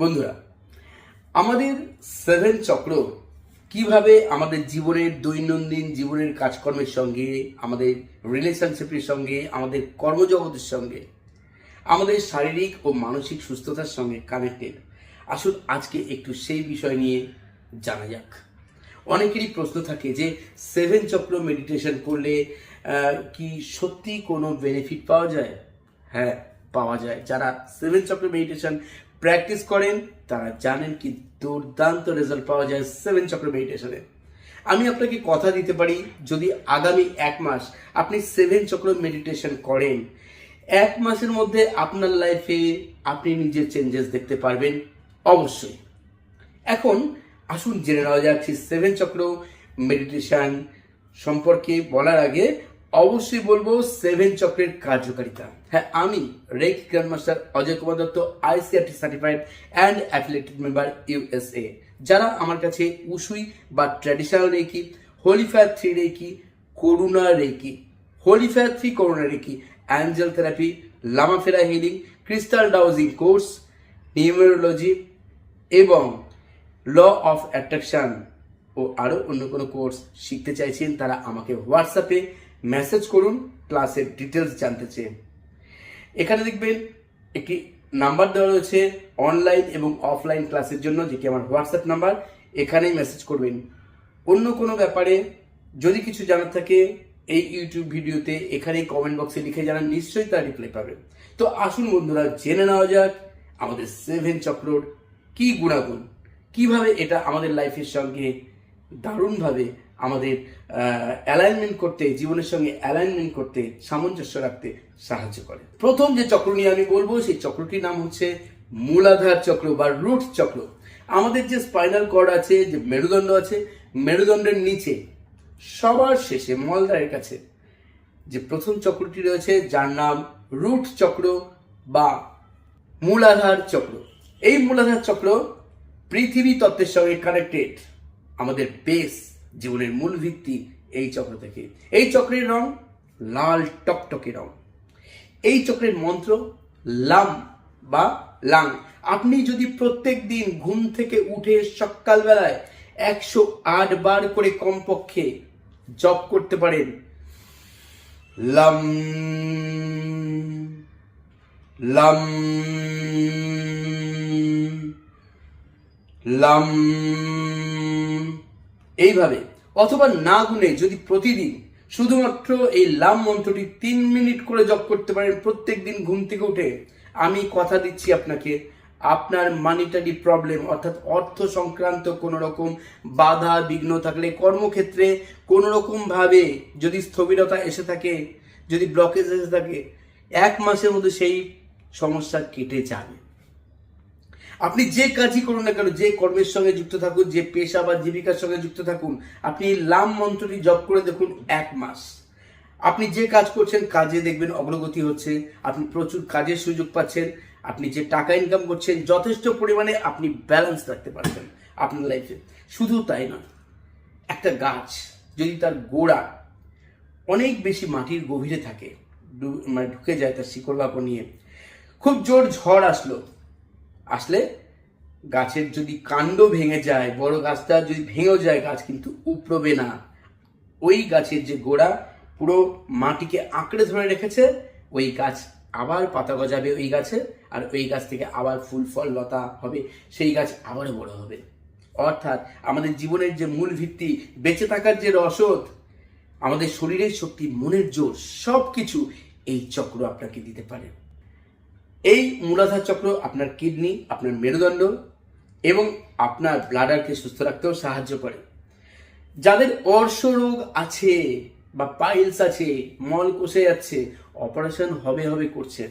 বন্ধুরা, আমাদের সেভেন চক্র কীভাবে আমাদের জীবনের দৈনন্দিন জীবনের কাজকর্মের সঙ্গে, আমাদের রিলেশনশিপের সঙ্গে, আমাদের কর্মজগতের সঙ্গে, আমাদের শারীরিক ও মানসিক সুস্থতার সঙ্গে কানেক্টেড আসুন আজকে একটু সেই বিষয় নিয়ে জানা যাক। অনেকেরই প্রশ্ন থাকে যে সেভেন চক্র মেডিটেশন করলে কি সত্যি কোনো বেনিফিট পাওয়া যায়? হ্যাঁ পাওয়া যায়। যারা সেভেন চক্র মেডিটেশন প্র্যাকটিস করেন, তারা জানেন কি দুর্দান্ত রেজাল্ট পাওয়া যায় সেভেন চক্র মেডিটেশনে আমি আপনাকে কথা দিতে পারি, যদি আগামী এক মাস আপনি সেভেন চক্র মেডিটেশন করেন, এক মাসের মধ্যে আপনার লাইফে আপনি নিজের চেঞ্জেস দেখতে পারবেন, অবশ্যই। এখন আসুন জেনে নেওয়া যাক সেভেন চক্র মেডিটেশন সম্পর্কে বলার আগে অবশ্যই বলব সেভেন চক্রের কার্যকারিতা। হ্যাঁ আমি reiki grandmaster Ajay Kumar Dutta, ICRT certified and affiliated member USA যারা আমার কাছে উসুই বা traditional reiki holy fire three reiki, Karuna reiki holy fire three, Karuna reiki, angel therapy Lamafera healing, crystal dowsing course, numerology এবং law of attraction ও আরও অন্য কোনো course শিখতে চাইছেন, তারা আমাকে হোয়াটসঅ্যাপে মেসেজ করুন ক্লাসের ডিটেলস জানতে চেয়ে। এখানে দেখবেন একটি নাম্বার দেওয়া রয়েছে অনলাইন এবং অফলাইন ক্লাসের জন্য, যেটি আমার হোয়াটসঅ্যাপ নাম্বার এখানেই মেসেজ করবেন। অন্য কোনো ব্যাপারে যদি কিছু জানার থাকে, এই ইউটিউব ভিডিওতে এখানেই কমেন্ট বক্সে লিখে জানান, নিশ্চয়ই তার রিপ্লাই পাবেন তো আসুন বন্ধুরা, জেনে নেওয়া যাক আমাদের সেভেন চক্রর কি গুণাগুণ, কীভাবে এটা আমাদের লাইফের সঙ্গে দারুণভাবে আমাদের অ্যালাইনমেন্ট করতে, জীবনের সঙ্গে অ্যালাইনমেন্ট করতে, সামঞ্জস্য রাখতে সাহায্য করে। প্রথম যে চক্র নিয়ে আমি বলব, সেই চক্রটির নাম হচ্ছে মূলাধার চক্র বা রুট চক্র। আমাদের যে স্পাইনাল কর্ড আছে, যে মেরুদণ্ড আছে, মেরুদণ্ডের নিচে, সবার শেষে মলদারের কাছে, যে প্রথম চক্রটি রয়েছে, যার নাম রুট চক্র বা মূলাধার চক্র। এই মূলাধার চক্র পৃথিবী তত্ত্বের সঙ্গে কানেক্টেড আমাদের বেস জীবনের মূল ভিত্তি এই চক্র থেকে। এই চক্রের রং লাল টকটকে রং। এই চক্রের মন্ত্র লাম বা লাং। আপনি যদি প্রত্যেক দিন ঘুম থেকে উঠে সকালবেলায় একশো আট বার করে কমপক্ষে জপ করতে পারেন। লাম লাম লাম। এইভাবে, অথবা না গুনে যদি প্রতিদিন শুধুমাত্র এই লাম মন্ত্রটি তিন মিনিট করে জপ করতে পারেন প্রত্যেক দিন ঘুম থেকে উঠে, আমি কথা দিচ্ছি আপনাকে, আপনার মানিটারি প্রবলেম অর্থাৎ অর্থ সংক্রান্ত কোনো রকম বাধা, বিঘ্ন থাকলে কর্মক্ষেত্রে কোনো রকম ভাবে যদি স্থবিরতা এসে থাকে, যদি ব্লকেজ এসে থাকে, এক মাসের মধ্যে সেই সমস্যা কেটে যাবে। আপনি যে কাজই করুন না কেন, যে কর্মের সঙ্গে যুক্ত থাকুন, যে পেশা বা জীবিকার সঙ্গে যুক্ত থাকুন, আপনি লাম মন্ত্রটি জপ করে দেখুন এক মাস। আপনি যে কাজ করছেন, কাজে দেখবেন অগ্রগতি হচ্ছে, আপনি প্রচুর কাজের সুযোগ পাচ্ছেন, আপনি যে টাকা ইনকাম করছেন, যথেষ্ট পরিমাণে আপনি ব্যালেন্স রাখতে পারছেন আপনার লাইফে শুধু তাই নয়, একটা গাছ যদি তার গোড়া অনেক বেশি মাটির গভীরে থাকে মানে ঢুকে যায় তার শিকড় বাকড় নিয়ে, খুব জোর ঝড় আসলো আসলে গাছের যদি কাণ্ড ভেঙে যায়, বড় গাছটা যদি ভেঙেও যায়, গাছ কিন্তু উপড়বে না। ওই গাছের যে গোড়া পুরো মাটিকে আঁকড়ে ধরে রেখেছে, ওই গাছ আবার পাতা গজাবে ওই গাছে, আর ওই গাছ থেকে আবার ফুল, ফল, লতা হবে, সেই গাছ আবারও বড় হবে। অর্থাৎ আমাদের জীবনের যে মূল ভিত্তি, বেঁচে থাকার যে রসদ, আমাদের শরীরের শক্তি, মনের জোর সব কিছু এই চক্র আপনাকে দিতে পারে। এই মূলাধার চক্র আপনার কিডনি, আপনার মেরুদণ্ড এবং আপনার ব্লাডারকে সুস্থ রাখতেও সাহায্য করে। যাদের অর্শ রোগ আছে বা পাইলস আছে, মল কষে যাচ্ছে, অপারেশন হবে হবে করছেন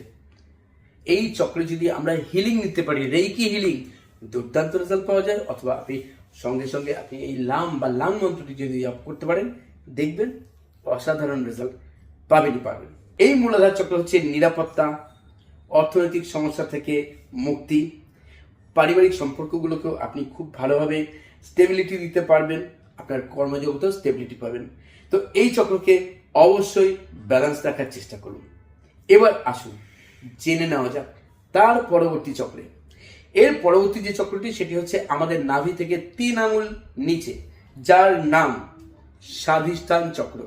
এই চক্রে যদি আমরা হিলিং নিতে পারি, রেইকি হিলিং দুর্দান্ত রেজাল্ট পাওয়া যায়, অথবা আপনি সঙ্গে সঙ্গে আপনি এই লাম বা লাম মন্ত্রটি যদি জপ করতে পারেন, দেখবেন অসাধারণ রেজাল্ট পাবেনই পাবেন। এই মূলাধার চক্র হচ্ছে নিরাপত্তা অর্থনৈতিক সমস্যা থেকে মুক্তি, পারিবারিক সম্পর্কগুলোকেও আপনি খুব ভালোভাবে স্টেবিলিটি দিতে পারবেন, আপনার কর্মজগতেও স্টেবিলিটি পাবেন। তো এই চক্রকে অবশ্যই ব্যালেন্স রাখার চেষ্টা করুন। এবার আসুন, জেনে নেওয়া যাক তার পরবর্তী চক্রে। এর পরবর্তী যে চক্রটি, সেটি হচ্ছে আমাদের নাভি থেকে তিন আঙুল নিচে, যার নাম স্বাধিষ্ঠান চক্র,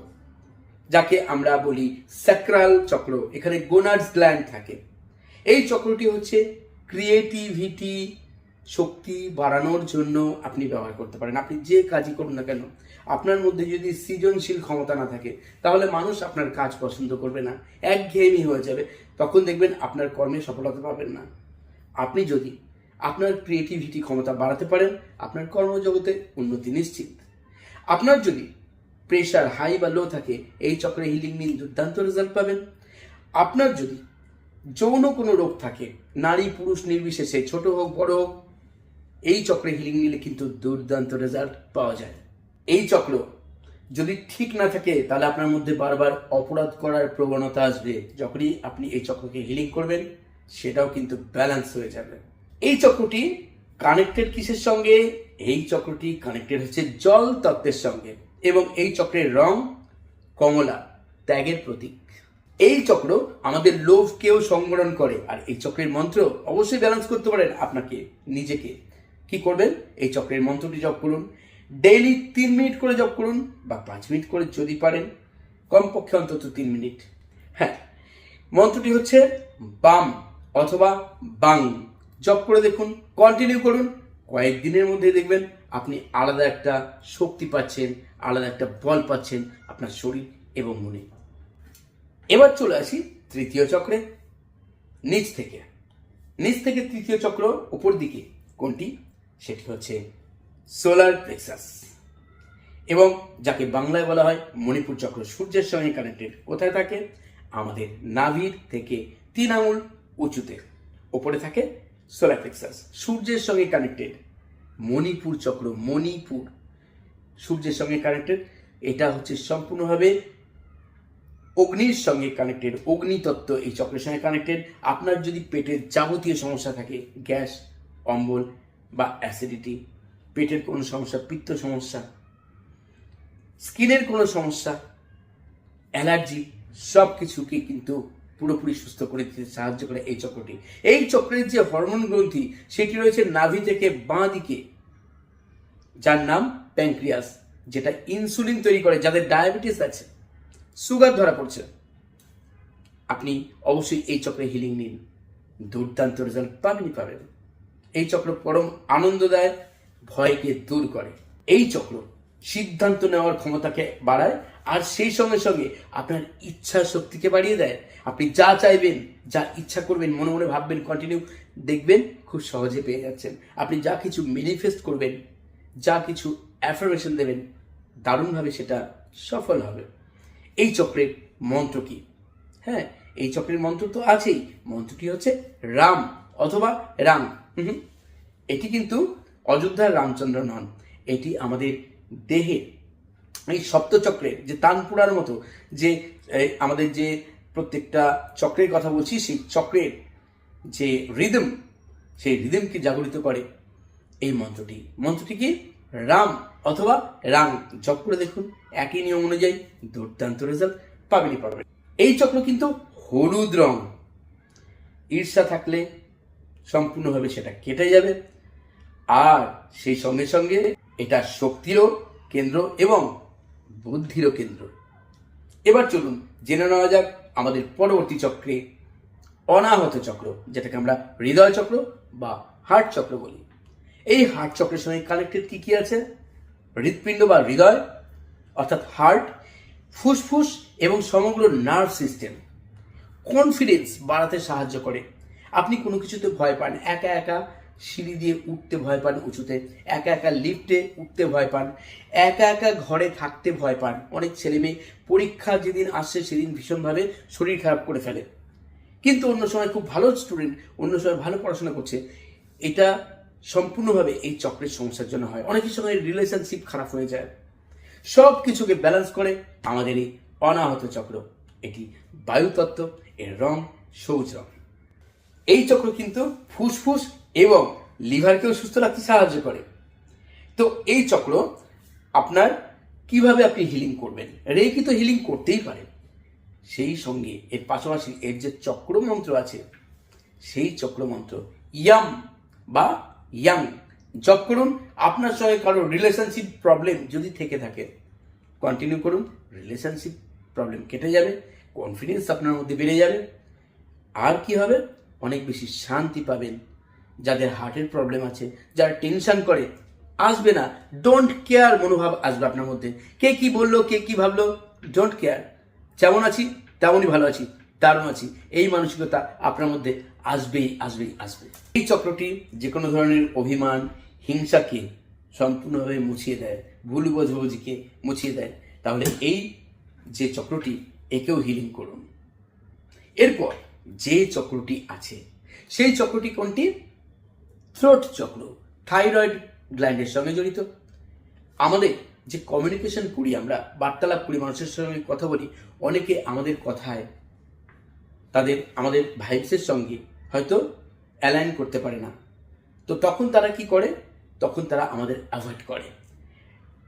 যাকে আমরা বলি স্যাক্রাল চক্র। এখানে গোনাডস গ্ল্যান্ড থাকে। এই চক্রটি হচ্ছে ক্রিয়েটিভিটি শক্তি বাড়ানোর জন্য আপনি ব্যবহার করতে পারেন। আপনি যে কাজই করুন না কেন, আপনার মধ্যে যদি সৃজনশীল ক্ষমতা না থাকে, তাহলে মানুষ আপনার কাজ পছন্দ করবে না, একঘেয়েমি হয়ে যাবে। তখন দেখবেন আপনার কর্মে সফলতা পাবেন না। আপনি যদি আপনার ক্রিয়েটিভিটি ক্ষমতা বাড়াতে পারেন, আপনার কর্মজগতে উন্নতি নিশ্চিত। আপনার যদি প্রেশার হাই বা লো থাকে, এই চক্রে হিলিং নিন দুর্দান্ত রেজাল্ট পাবেন। আপনার যদি যৌন কোনো রোগ থাকে। নারী, পুরুষ, নির্বিশেষে, ছোট হোক, বড় হোক, এই চক্রে হিলিং নিলে কিন্তু দুর্দান্ত রেজাল্ট পাওয়া যায়। এই চক্র যদি ঠিক না থাকে, তাহলে আপনার মধ্যে বারবার অপরাধ করার প্রবণতা আসবে। যখনই আপনি এই চক্রকে হিলিং করবেন, সেটাও কিন্তু ব্যালেন্স হয়ে যাবে। এই চক্রটি কানেক্টেড কিসের সঙ্গে? এই চক্রটি কানেক্টেড হচ্ছে জল তত্ত্বের সঙ্গে। এবং এই চক্রের রং কমলা, ত্যাগের প্রতীক। এই চক্র আমাদের লোভকেও সংবরণ করে। আর এই চক্রের মন্ত্র অবশ্যই ব্যালেন্স করতে পারেন আপনাকে, নিজেকে। কি করবেন? এই চক্রের মন্ত্রটি জপ করুন। ডেইলি তিন মিনিট করে জপ করুন বা পাঁচ মিনিট করে যদি পারেন। কমপক্ষে অন্তত তিন মিনিট হ্যাঁ মন্ত্রটি হচ্ছে বাম অথবা বাং। জপ করে দেখুন কন্টিনিউ করুন। কয়েকদিনের মধ্যে দেখবেন আপনি আলাদা একটা শক্তি পাচ্ছেন, আলাদা একটা বল পাচ্ছেন আপনার শরীর এবং মনে। এবার চলে আসি তৃতীয় চক্রে। নিচ থেকে। নিচ থেকে তৃতীয় চক্র উপর দিকে। কোনটি? সেটি হচ্ছে সোলার প্লেক্সাস। এবং যাকে বাংলায় বলা হয় মণিপুর চক্র সূর্যের সঙ্গে কানেক্টেড। কোথায় থাকে? আমাদের নাভির থেকে তিন আঙুল উঁচুতে। ওপরে থাকে সোলার প্লেক্সাস। সূর্যের সঙ্গে কানেক্টেড। মণিপুর চক্র মণিপুর। সূর্যের সঙ্গে কানেক্টেড। এটা হচ্ছে সম্পূর্ণভাবে অগ্নির সঙ্গে কানেক্টেড অগ্নিতত্ত্ব এই চক্রের সঙ্গে কানেক্টেড আপনার যদি পেটের যাবতীয় সমস্যা থাকে, গ্যাস, অম্বল বা অ্যাসিডিটি পেটের কোনো সমস্যা, পিত্ত সমস্যা, স্কিনের কোনো সমস্যা, অ্যালার্জি সব কিছুকে কিন্তু পুরোপুরি সুস্থ করে দিতে সাহায্য করে এই চক্রটি। এই চক্রের যে হরমোন গ্রন্থি, সেটি রয়েছে নাভি থেকে বাঁ দিকে, যার নাম প্যাঙ্ক্রিয়াস যেটা ইনসুলিন তৈরি করে, যাদের ডায়াবেটিস আছে। সুগার ধরা পড়ছে। আপনি অবশ্যই এই চক্রে হিলিং নিন। দুর্দান্ত রেজাল্ট পাবেনই পাবেন। এই চক্র পরম আনন্দ দেয় ভয়কে দূর করে। এই চক্র সিদ্ধান্ত নেওয়ার ক্ষমতাকে বাড়ায় আর সেই সঙ্গে সঙ্গে আপনার ইচ্ছা শক্তিকে বাড়িয়ে দেয়। আপনি যা চাইবেন, যা ইচ্ছা করবেন, মনে মনে ভাববেন কন্টিনিউ দেখবেন, খুব সহজে পেয়ে যাচ্ছেন। আপনি যা কিছু ম্যানিফেস্ট করবেন, যা কিছু অ্যাফার্মেশন দেবেন, দারুণভাবে সেটা সফল হবে। এই চক্রের মন্ত্র কি? হ্যাঁ এই চক্রের মন্ত্র তো আছেই। মন্ত্রটি হচ্ছে রাম অথবা রাম। এটি কিন্তু অযোধ্যার রামচন্দ্র নন। এটি আমাদের দেহে, এই সপ্তচক্রের যে তানপুরার মতো, যে আমাদের যে প্রত্যেকটা চক্রের কথা বলছি, সেই চক্রের যে রিদম সেই রিদমকে জাগরিত করে এই মন্ত্রটি। মন্ত্রটি কি? রাম। অথবা রাম জপ করে দেখুন। একই নিয়ম অনুযায়ী দুর্দান্ত রেজাল্ট পাবেনই পাবেন। এই চক্র কিন্তু হলুদ রং। ঈর্ষা থাকলে সম্পূর্ণভাবে সেটা কেটে যাবে। আর সেই সঙ্গে সঙ্গে এটা শক্তিরও কেন্দ্র এবং বুদ্ধিরও কেন্দ্র। এবার চলুন জেনে নেওয়া যাক আমাদের পরবর্তী চক্রে অনাহত চক্র, যেটাকে আমরা হৃদয় চক্র বা হার্ট চক্র বলি। এই হার্ট চক্রের সঙ্গে কানেক্টেড কি কি আছে? হৃৎপিণ্ড বা হৃদয়, অর্থাৎ হার্ট ফুসফুস এবং সমগ্র নার্ভ সিস্টেম কনফিডেন্স বাড়াতে সাহায্য করে। আপনি কোনো কিছুতে ভয় পান, একা একা সিঁড়ি দিয়ে উঠতে ভয় পান উঁচুতে, একা একা লিফটে উঠতে ভয় পান, একা একা ঘরে থাকতে ভয় পান। অনেক ছেলে মেয়ে পরীক্ষা যেদিন আসছে সেদিন ভীষণভাবে শরীর খারাপ করে ফেলে। কিন্তু অন্য সময় খুব ভালো স্টুডেন্ট অন্য সময় ভালো পড়াশোনা করছে। এটা সম্পূর্ণভাবে এই চক্রের সমস্যার জন্য হয়। অনেকের সময় রিলেশনশিপ খারাপ হয়ে যায়। সব কিছুকে ব্যালেন্স করে আমাদের এই অনাহত চক্র। এটি বায়ুতত্ত্ব, এর রং সবুজ রং। এই চক্র কিন্তু ফুসফুস এবং লিভারকেও সুস্থ রাখতে সাহায্য করে। তো এই চক্র আপনার কীভাবে আপনি হিলিং করবেন? রেকি তো হিলিং করতেই পারেন সেই সঙ্গে এর পাশাপাশি এর যে চক্রমন্ত্র আছে, সেই চক্রমন্ত্র ইয়াম বা ইয়াং জব করুন, আপনার সঙ্গে কারও রিলেশনশিপ প্রবলেম যদি থেকে থাকে কন্টিনিউ করুন রিলেশনশিপ প্রবলেম কেটে যাবে কনফিডেন্স আপনার মধ্যে বেড়ে যাবে। আর কি হবে? অনেক বেশি শান্তি পাবেন। যাদের হার্টের প্রবলেম আছে, যারা টেনশন করে, আসবে না। ডোন্ট কেয়ার মনোভাব আসবে আপনার মধ্যে। কে কি বলল, কে কি ভাবলো ডোন্ট কেয়ার যেমন আছি, তেমনই ভালো আছি, দারুণ আছি। এই মানসিকতা আপনার মধ্যে আসবেই আসবেই আসবে। এই চক্রটি যে কোনো ধরনের অভিমান, হিংসাকে সম্পূর্ণভাবে মুছিয়ে দেয়, ভুল বোঝাবুঝিকে মুছিয়ে দেয়। তাহলে এই যে চক্রটি, একেও হিলিং করুন। এরপর যে চক্রটি আছে, সেই চক্রটি কোনটি? থ্রোট চক্র থাইরয়েড গ্ল্যান্ডের সঙ্গে জড়িত। আমাদের যে কমিউনিকেশন করি আমরা, বার্তালাপ করি, মানুষের সঙ্গে কথা বলি, অনেকে আমাদের কথায়, তাদের, আমাদের ভাইবসের সঙ্গে হয়তো অ্যালাইন করতে পারে না। তো তখন তারা কি করে? তখন তারা আমাদের অ্যাভয়েড করে।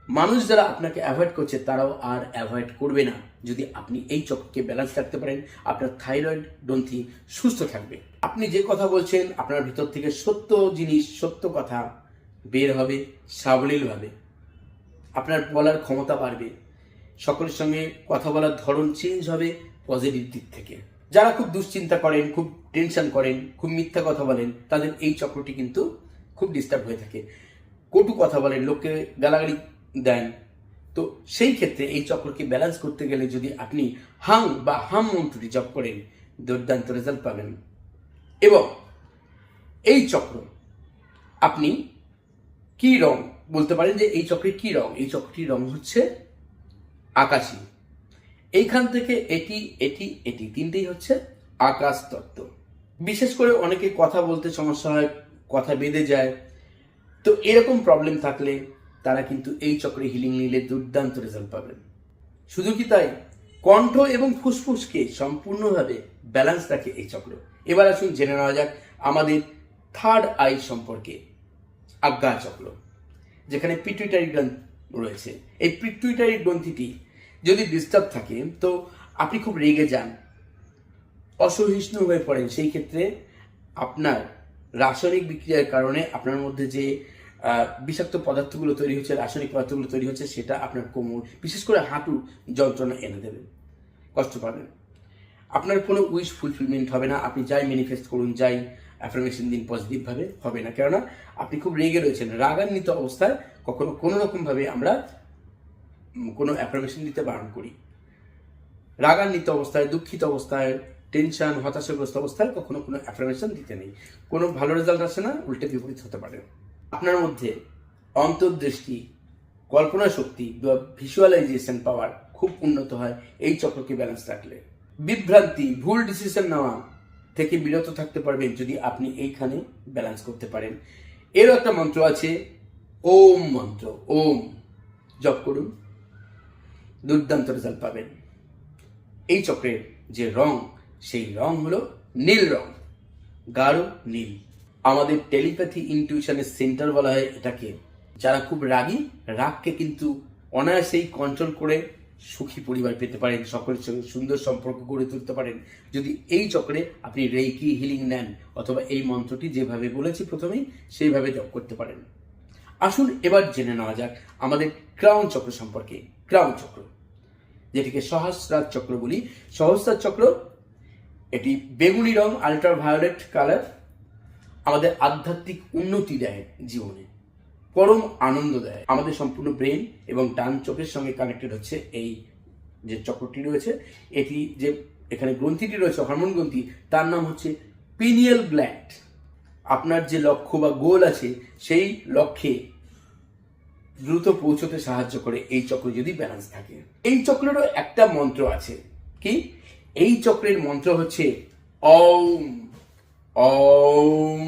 মানুষ যারা আপনাকে অ্যাভয়েড করছে, তারাও আর অ্যাভয়েড করবে না। যদি আপনি এই চক্রকে ব্যালেন্স রাখতে পারেন, আপনার থাইরয়েড গ্রন্থি সুস্থ থাকবে। আপনি যে কথা বলছেন, আপনার ভিতর থেকে সত্য জিনিস, সত্য কথা বের হবে, সাবলীলভাবে। আপনার বলার ক্ষমতা বাড়বে। সকলের সঙ্গে কথা বলার ধরন চেঞ্জ হবে পজিটিভ দিক থেকে। যারা খুব দুশ্চিন্তা করেন, খুব টেনশন করেন, খুব মিথ্যা কথা বলেন, তাদের এই চক্রটি কিন্তু খুব ডিস্টার্ব হয়ে থাকে। কটু কথা বলেন, লোককে গালাগালি দেন। তো সেই ক্ষেত্রে এই চক্রকে ব্যালেন্স করতে গেলে যদি আপনি হাং বা হাম মন্ত্রটি জপ করেন, দুর্দান্ত রেজাল্ট পাবেন। এবং এই চক্র, আপনি কি রং, বলতে পারেন যে এই চক্রের কি রং? এই চক্রটির রং হচ্ছে আকাশী। এইখান থেকে এটি এটি এটি, তিনটেই হচ্ছে আকাশ তত্ত্ব। বিশেষ করে অনেকে কথা বলতে সমস্যা হয়, কথা বেঁধে যায়। তো এরকম প্রবলেম থাকলে তারা কিন্তু এই চক্রে হিলিং নিলে দুর্দান্ত রেজাল্ট পাবেন। শুধু কি তাই? কণ্ঠ এবং ফুসফুসকে সম্পূর্ণভাবে ব্যালেন্স রাখে এই চক্র। এবার আসুন জেনে নেওয়া যাক আমাদের থার্ড আই সম্পর্কে আজ্ঞা চক্র, যেখানে পিটুইটারি গ্রন্থ রয়েছে। এই পিটুইটারি গ্রন্থিটি যদি ডিস্টার্ব থাকে, তো আপনি খুব রেগে যান। অসহিষ্ণু হয়ে পড়েন। সেই ক্ষেত্রে আপনার রাসায়নিক বিক্রিয়ার কারণে আপনার মধ্যে যে বিষাক্ত পদার্থগুলো তৈরি হচ্ছে, রাসায়নিক পদার্থগুলো তৈরি হচ্ছে, সেটা আপনার কোমর, বিশেষ করে হাঁটু যন্ত্রণা এনে দেবে। কষ্ট পাবেন। আপনার কোনো উইশ ফুলফিলমেন্ট হবে না। আপনি যাই ম্যানিফেস্ট করুন, যাই অ্যাফার্মেশন দিন পজিটিভভাবে হবে না। কেননা, আপনি খুব রেগে রয়েছেন। রাগান্বিত অবস্থায় কখনো কোনো রকমভাবে আমরা কোনো অ্যাফার্মেশন দিতে বারণ করি। রাগান্বিত অবস্থায়, দুঃখিত অবস্থায় টেনশন, হতাশাগ্রস্ত অবস্থায় কখনো কোনো অ্যাফার্মেশন দিতে নেই। কোনো ভালো রেজাল্ট আসে না, উল্টে বিপরীত হতে পারে। আপনার মধ্যে অন্তর্দৃষ্টি, কল্পনা শক্তি, বা ভিজুয়ালাইজেশন পাওয়ার খুব উন্নত হয় এই চক্রকে ব্যালেন্স রাখলে। বিভ্রান্তি, ভুল ডিসিশন নেওয়া থেকে বিরত থাকতে পারবেন যদি আপনি এইখানে ব্যালেন্স করতে পারেন। এরও একটা মন্ত্র আছে, ওম মন্ত্র, ওম। জপ করুন, দুর্দান্ত রেজাল্ট পাবেন। এই চক্রের যে রং সেই রং হলো নীল রং। গাঢ় নীল। আমাদের টেলিপ্যাথি ইনটিউশনের সেন্টার বলা হয় এটাকে। যারা খুব রাগী, রাগকে কিন্তু অনায়াসেই কন্ট্রোল করে সুখী পরিবার পেতে পারেন, সকলের সঙ্গে সুন্দর সম্পর্ক গড়ে তুলতে পারেন। যদি এই চক্রে আপনি রেইকি হিলিং নেন অথবা এই মন্ত্রটি যেভাবে বলেছি প্রথমেই, সেইভাবে জপ করতে পারেন। আসুন এবার জেনে নেওয়া যাক আমাদের ক্রাউন চক্র সম্পর্কে। ক্রাউন চক্র, যেটিকে সহস্রার চক্র বলি। সহস্রার চক্র এটি বেগুনি রং আল্ট্রা ভায়োলেট কালার আমাদের আধ্যাত্মিক উন্নতি দেয় জীবনে, পরম আনন্দ দেয়। আমাদের সম্পূর্ণ ব্রেন এবং ডান চোখের সঙ্গে কানেক্টেড হচ্ছে এই যে চক্রটি রয়েছে। এটি যে এখানে গ্রন্থিটি রয়েছে, হরমোন গ্রন্থি, তার নাম হচ্ছে পিনিয়াল গ্ল্যান্ড আপনার যে লক্ষ্য বা গোল আছে, সেই লক্ষ্যে দ্রুত পৌঁছতে সাহায্য করে এই চক্র যদি ব্যালেন্স থাকে। এই চক্রেরও একটা মন্ত্র আছে, কি? এই চক্রের মন্ত্র হচ্ছে ওম ওম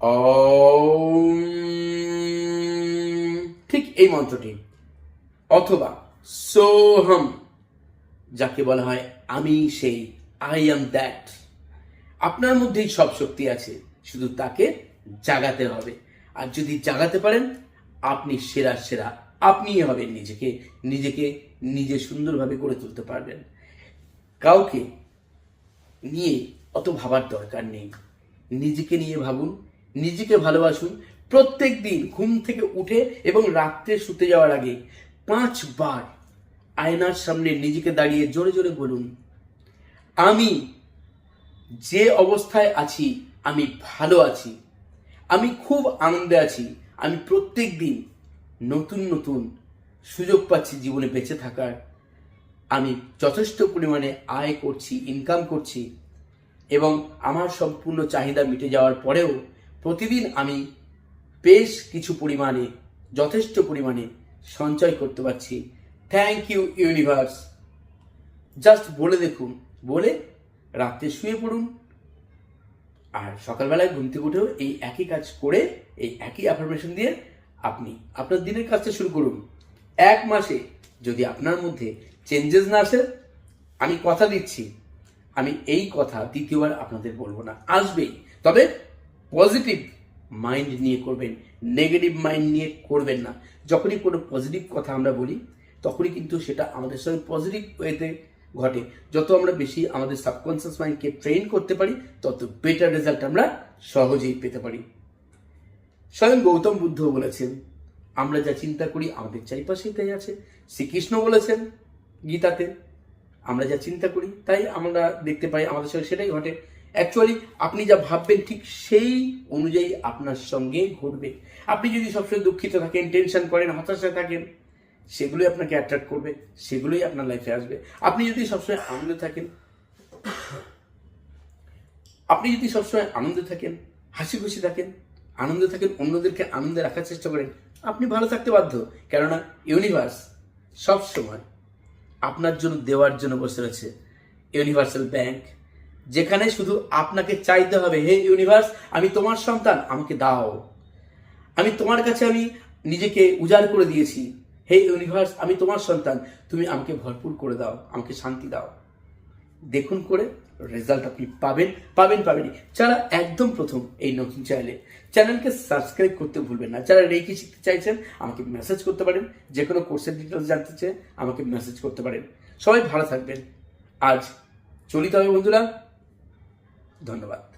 ওম। ঠিক এই মন্ত্রটি। অথবা সোহম, যাকে বলা হয় আমি সেই আই এম দ্যাট আপনার মধ্যেই সব শক্তি আছে, শুধু তাকে জাগাতে হবে। আর যদি জাগাতে পারেন, আপনি সেরা সেরা, আপনিই হবেন নিজেকে নিজেকে নিজে সুন্দরভাবে গড়ে তুলতে পারবেন। কাউকে নিয়ে অত ভাবার দরকার নেই। নিজেকে নিয়ে ভাবুন, নিজেকে ভালোবাসুন। প্রত্যেক দিন ঘুম থেকে উঠে এবং রাত্রে শুতে যাওয়ার আগে পাঁচবার আয়নার সামনে নিজেকে দাঁড়িয়ে জোরে জোরে বলুন, আমি যে অবস্থায় আছি, আমি ভালো আছি। আমি খুব আনন্দে আছি। আমি প্রত্যেক দিন নতুন নতুন সুযোগ পাচ্ছি জীবনে বেঁচে থাকার। আমি যথেষ্ট পরিমাণে আয় করছি ইনকাম করছি এবং আমার সম্পূর্ণ চাহিদা মিটে যাওয়ার পরেও প্রতিদিন আমি বেশ কিছু পরিমাণে, যথেষ্ট পরিমাণে সঞ্চয় করতে পারছি। থ্যাংক ইউ ইউনিভার্স জাস্ট বলে দেখুন, বলে রাত্রে শুয়ে পড়ুন। আর সকালবেলায় ঘুম থেকে উঠেও এই একই কাজ করে, এই একই অ্যাফার্মেশন দিয়ে আপনি আপনার দিনের কাজটা শুরু করুন। এক মাসে যদি আপনার মধ্যে চেঞ্জেস না আসে, আমি কথা দিচ্ছি। আমি এই কথা দ্বিতীয়বার আপনাদের বলব না। আসবেই। তবে পজিটিভ মাইন্ড নিয়ে করবেন নেগেটিভ মাইন্ড নিয়ে করবেন না। যখনই কোনো পজিটিভ কথা আমরা বলি, তখনই কিন্তু সেটা আমাদের সঙ্গে পজিটিভ ওয়েতে ঘটে। যত আমরা বেশি আমাদের সাবকনসিয়াস মাইন্ডকে ট্রেন করতে পারি, তত বেটার রেজাল্ট আমরা সহজেই পেতে পারি। স্বয়ং গৌতম বুদ্ধ বলেছেন আমরা যা চিন্তা করি আমাদের চারিপাশেই তাই আছে। শ্রীকৃষ্ণ বলেছেন গীতাতে, আমরা যা চিন্তা করি তাই আমরা দেখতে পাই, আমাদের সঙ্গে সেটাই ঘটে। অ্যাকচুয়ালি আপনি যা ভাববেন ঠিক সেই অনুযায়ী আপনার সঙ্গে ঘটবে। আপনি যদি সবসময় দুঃখিত থাকেন টেনশন করেন, হতাশায় থাকেন, সেগুলোই আপনাকে অ্যাট্রাক্ট করবে, সেগুলোই আপনার লাইফে আসবে। আপনি যদি সবসময় আনন্দে থাকেন, আপনি যদি সবসময় আনন্দে থাকেন হাসি খুশি থাকেন আনন্দে থাকেন, অন্যদেরকে আনন্দে রাখার চেষ্টা করেন। আপনি ভালো থাকতে বাধ্য, কেননা ইউনিভার্স সব সময় আপনার জন্য, দেওয়ার জন্য বসে রয়েছে। ইউনিভার্সাল ব্যাংক যেখানে শুধু আপনাকে চাইতে হবে, হে ইউনিভার্স আমি তোমার সন্তান, আমাকে দাও। আমি তোমার কাছে আমি নিজেকে উজাড় করে দিয়েছি। হে ইউনিভার্স আমি তোমার সন্তান, তুমি আমাকে ভরপুর করে দাও, আমাকে শান্তি দাও। দেখুন করে রেজাল্ট আপনি পাবেন পাবেন, পাবেনই। যারা একদম প্রথম এই নতুন চ্যানেলে চ্যানেলকে সাবস্ক্রাইব করতে ভুলবেন না। যারা রেখে শিখতে চাইছেন, আমাকে মেসেজ করতে পারেন। যে কোনো কোর্সের ডিটেলস জানতে চেয়ে আমাকে মেসেজ করতে পারেন। সবাই ভালো থাকবেন। আজ চলিত হবে বন্ধুরা। ধন্যবাদ।